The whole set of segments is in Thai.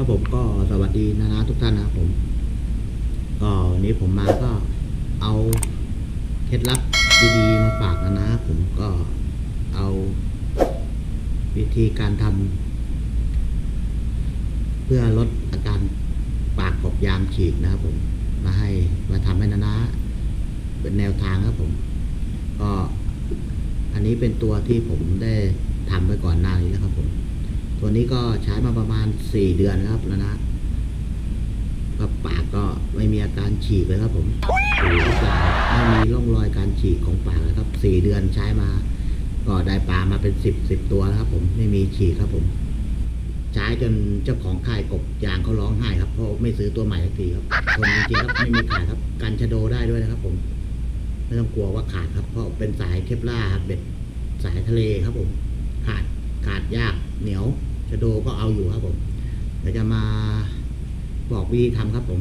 ครับผมก็สวัสดีนะนะทุกท่านนะครับผม ก็วันนี้ผมมาก็เอาเคล็ดลับดีๆมาฝากนะนะผมก็เอาวิธีการทำเพื่อลดอาการปากกบยางฉีกนะครับผม มาให้มาทำให้นะนะเป็นแนวทางครับผม ก็อันนี้เป็นตัวที่ผมได้ทำไปก่อนหน้านี้แล้วครับผม ตัวนี้ก็ใช้มาประมาณสี่เดือนแล้วครับแล้วนะก็ปากก็ไม่มีอาการฉีกเลยครับผมไม่มีร่องรอยการฉีกของปากเลยครับสี่เดือนใช้มา ก็ได้ปลามาเป็นสิบสิบตัวแล้วครับ ผมไม่มีฉีกครับผม ใช้จนเจ้าของค่ายกบยางเขาร้องไห้ครับเพราะไม่ซื้อตัวใหม่สักทีครับคนจริงครับไม่มีขายครับกันชะโดได้ด้วยนะครับ ผมไม่ต้องกลัวว่าขาดครับ เพราะเป็นสายเคปล่าครับเบ็ดสายทะเลครับผม ขาดขาดยากเหนียว ชะโดก็เอาอยู่ครับผมเดี๋ยวจะมาบอกวิธีทำครับผม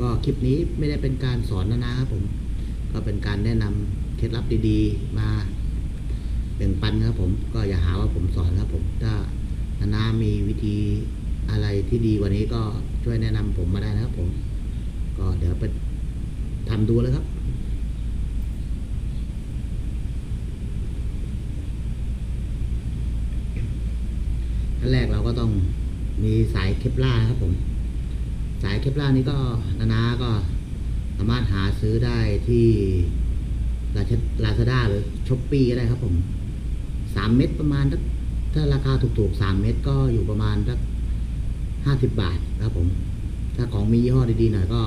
ก็คลิปนี้ไม่ได้เป็นการสอนนะนะครับผม ก็เป็นการแนะนำเคล็ดลับดีๆ มาแบ่งปันครับผมก็อย่าหาว่าผมสอนครับผม ถ้านานามีวิธีอะไรที่ดีกว่านี้ก็ช่วยแนะนำผมมาได้นะครับผม ก็เดี๋ยวไปทำดูเลยครับ ขั้ นแรกเราก็ต้องมีสายเคปล่าครับผม สายเคปล่านี้ก็นานาก็สามารถหาซื้อได้ที่ลาลาซาด้าหรือช้อปปี้ก็ได้ครับผมสามเม็ดประมาณถ้าราคาถูกๆสามเม็ดก็อยู่ประมาณสักห้าสิบบาทครับผม ถ้าของมียี่ห้อดีๆหน่อยก็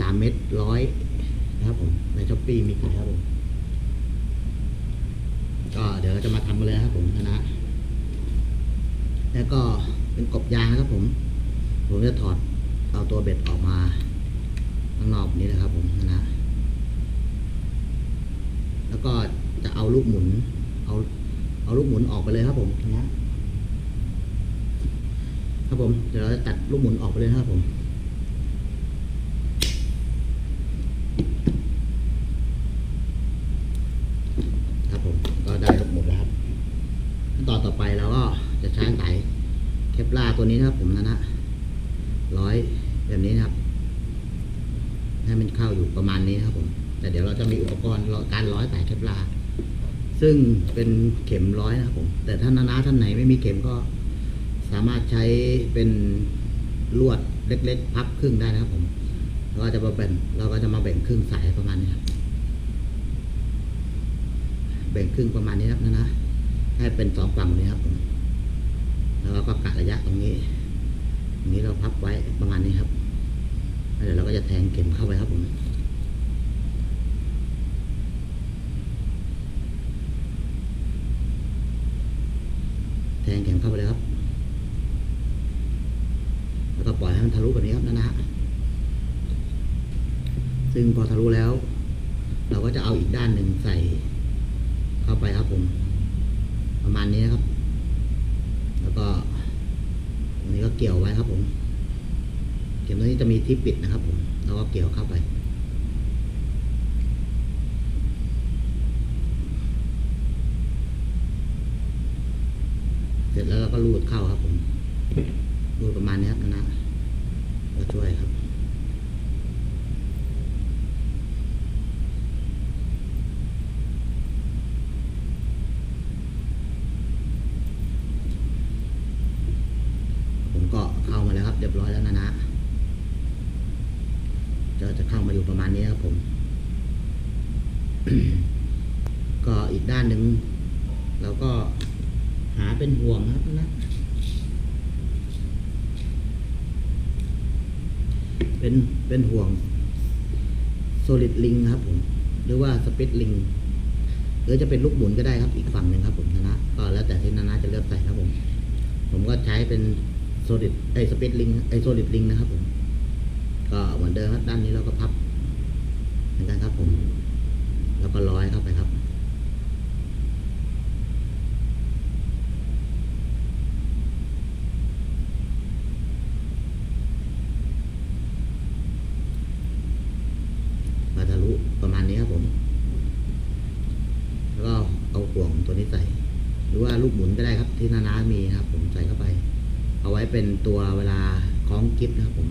สามเม็ดร้อยนะครับผม ในช้อปปี้มีขายครับผม ก็เดี๋ยวเราจะมาทำกันเลยครับผมนะ แล้วก็เป็นกบยางนะครับผม ผมจะถอดเอาตัวเบ็ดออกมาข้างนอกนี้นะครับผมนะแล้วก็จะเอาลูกหมุน เอาเอาลูกหมุนออกไปเลยครับผมนะครับผม เดี๋ยวเราจะตัดลูกหมุนออกไปเลยครับผม ก็ได้ลูกหมุนแล้วครับ ขั้นตอนต่อไปเราก็จะใช้สายเคปล่า ตัวนี้นะครับผมนะนะร้อยแบบนี้นะครับ ให้มันเข้าอยู่ประมาณนี้นะครับผม แต่เดี๋ยวเราจะมีอุปกรณ์การร้อยสายเคปลาซึ่งเป็นเข็มร้อยนะครับผม แต่ถ้านนาท่านไหนไม่มีเข็มก็สามารถใช้เป็นลวดเล็ก ๆ พับครึ่งได้นะครับผมเราก็จะมาแบ่งเราก็จะมาแบ่งครึ่งสายประมาณนี้ครับแบ่งครึ่งประมาณนี้นะครับนะนะให้เป็นสองฝั่งนี้ครับผม แล้วเราก็กะระยะตรงนี้ตรงนี้เราพับไว้ประมาณนี้ครับเดี๋ยวเราก็จะแทงเข็มเข้าไปครับผมแทงเข็มเข้าไปเลยครับ แล้วก็ปล่อยให้มันทะลุแบบนี้ครับนะนะซึ่งพอทะลุแล้ว เราก็จะเอาอีกด้านหนึ่งใส่เข้าไปครับผม ประมาณนี้นะครับ แล้วก็ตรงนี้ก็ เกี่ยวไว้ครับผม เข็มตัวนี้จะมีที่ปิดนะครับผมแล้วก็เกี่ยวเข้าไป เสร็จแล้วเราก็รูดเข้าครับผมรูดประมาณนี้นะก็ช่วยครับ ผมก็เข้ามาแล้วครับเรียบร้อยแล้วนะนะจะจะเข้ามาอยู่ประมาณนี้ครับผม ก็อีกด้านหนึ่งเราก็หาเป็นห่วงครับนะเป็นเป็นห่วงโซลิดลิงครับผม หรือว่าสปิตลิงหรือจะเป็นลูกหมุนก็ได้ครับอีกฝั่งหนึ่งครับผมนะนะก็แล้วแต่ที่นานาจะเลือกใส่ครับผม ผมก็ใช้เป็น ลิดไอสปิตลิงไอโซลิดลิงนะครับผม ก็เหมือนเดิมครับด้านนี้เราก็พับ เหมือนกันครับผม แล้วก็ร้อยเข้าไปครับ มาทะลุประมาณนี้ครับผม แล้วก็เอาห่วงตัวนี้ใส่ หรือว่าลูกหมุนก็ได้ครับที่นานามีครับ ผมใส่เข้าไป เอาไว้เป็นตัวเวลาคล้องกิฟนะครับผม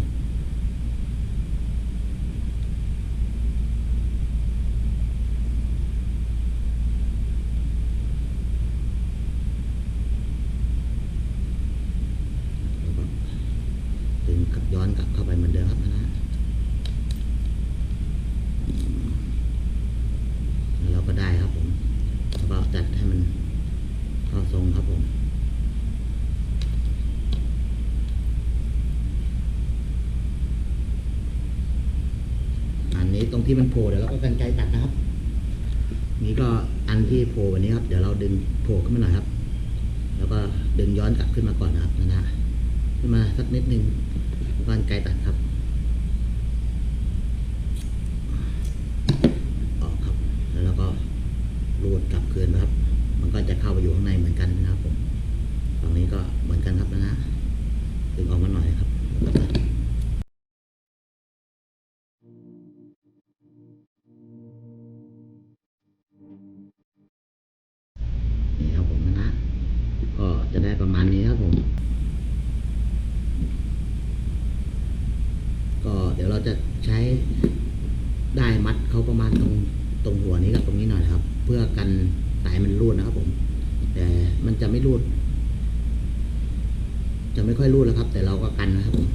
แล้วก็ดึงกลับย้อนกลับเข้าไปเหมือนเดิมครับนะฮะแล้วเราก็ได้ครับผมแล้วก็จัดให้มันเข้าทรงครับผม อันนี้ตรง ที่มันโผล่เดี๋ยวเราก็กันไกลตัดนะครับ นี่ก็อันที่โผล่วันนี้ครับ เดี๋ยวเราดึงโผล่ขึ้นมาหน่อยครับ แล้วก็ดึงย้อนกลับขึ้นมาก่อนนะครับนะฮะขึ้นมาสักนิดนึงแล้วก็กันไกลตัดครับ ใช้ได้มัดเขาประมาณตรงตรงหัวนี้กับตรงนี้หน่อยนะครับ เพื่อกันสายมันรูดนะครับ ผม แต่มันจะไม่รูด จะไม่ค่อยรูดแล้วครับ แต่เราก็กันนะครับผม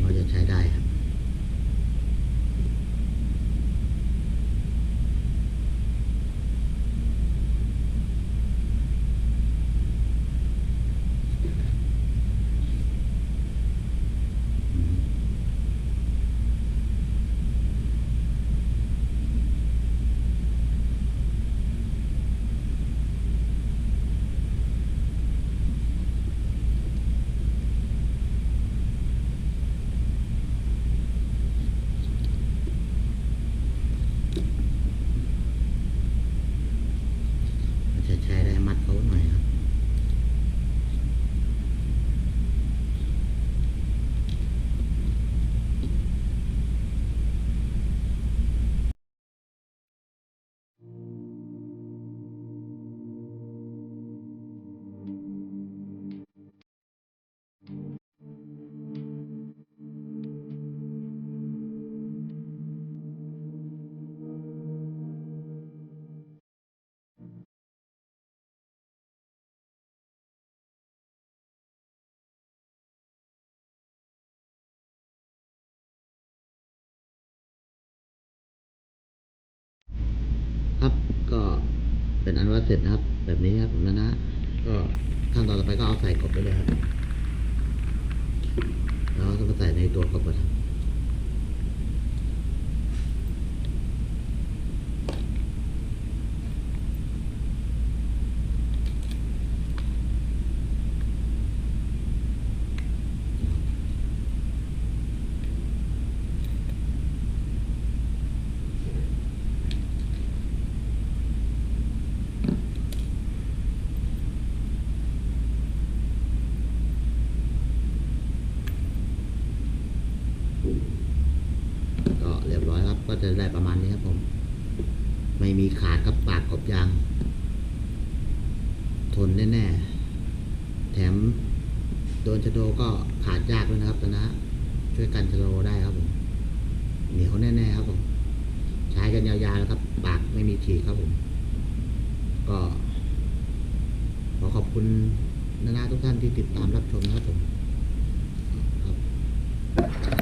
เราจะใช้ได้ครับ เราจะใช้ได้มัดเขาหน่อยครับ ครับก็ เป็นอันว่าเสร็จนะครับ แบบนี้ครับผมนะนะก็ขั้นตอนต่อไปก็เอาใส่กบไปเลยครับ แล้วก็ใส่ในตัวกบครับ ก็เรียบร้อยครับ ก็ จะได้ประมาณนี้ครับผม ไม่มีขาดครับปากกบยาง ทนแน่ ๆ แถมโดนชะโดก็ขาดยากด้วยนะครับตอนนะ ช่วยกันชะโดได้ครับผมเหนียวแน่ๆครับผม ใช้กันยาวๆแล้วครับ ปากไม่มีฉีกครับผม ก็ ขอขอบคุณนานาทุกท่านที่ติดตามรับชมนะครับผม